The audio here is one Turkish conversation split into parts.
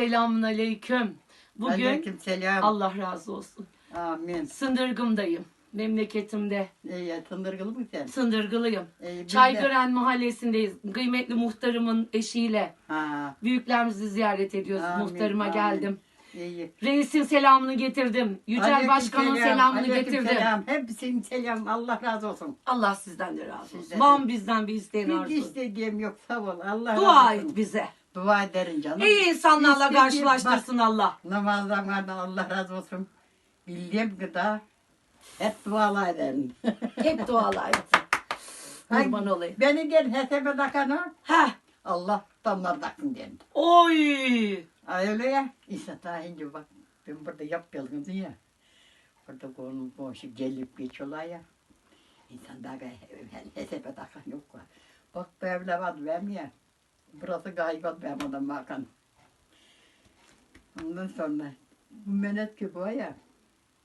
Selamun aleyküm. Bugün Aleykümselam. Allah razı olsun. Amin. Sındırgım'dayım. Memleketimde. İyi, tındırgılı mı sen? Sındırgılıyım. İyi, Çaygören mahallesindeyiz. Kıymetli muhtarımın eşiyle. Ha, Büyüklerimizi ziyaret ediyoruz. Amin, Muhtarıma amin. geldim. iyi. Reisin selamını getirdim. Yücel Başkan'ın Aleykümselam, selamını getirdim. aleykümselam. Hepsinin selam. Allah razı olsun. Allah sizden de razı olsun. Sizden de. Var mı bizden bir isteğin Bir arzu? istediğim yok sağ ol. Allah Dua razı olsun. et bize. Dua ederim canım. İyi insanlarla İstediğim- karşılaştırsın Allah. Bak, namaz zamanında Allah razı olsun. Bildiğim kadar hep dualar ederim. Hep dualar et. Ay, Kurban olayım. Beni gel hesebe takanı Heh. Allah damlar takın dedim. Oy. Ay öyle ya. İşte daha ince bak. Ben burada yapıyordum ya. Burada konu komşu gelip geçiyorlar ya. İnsan daha hesebe takan yok var. Bak bu evle var vermiyor. Burası gaybat vermeden bakan. Ondan sonra bu menet bu ya.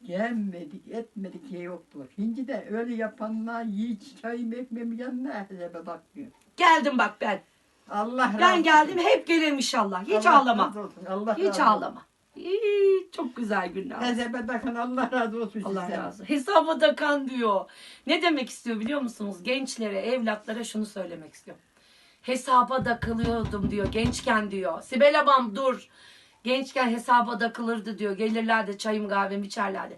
Gelmedik, etmedik ye yoktu. Şimdi de öyle yapanlar hiç çayım ekmeğim yanına hesebe bakmıyor. Geldim bak ben. Allah razı Ben olsun. geldim hep gelirim inşallah. Hiç Allah ağlama. razı olsun, Allah Hiç razı olsun. ağlama. İyi, çok güzel günler. Hesebe takın Allah razı olsun Allah sizden. razı olsun. Hesaba takan diyor. Ne demek istiyor biliyor musunuz? Gençlere, evlatlara şunu söylemek istiyorum. Hesaba takılıyordum diyor gençken diyor. Sibel abam dur. Gençken hesaba takılırdı diyor. Gelirlerdi çayım kahvemi içerlerdi.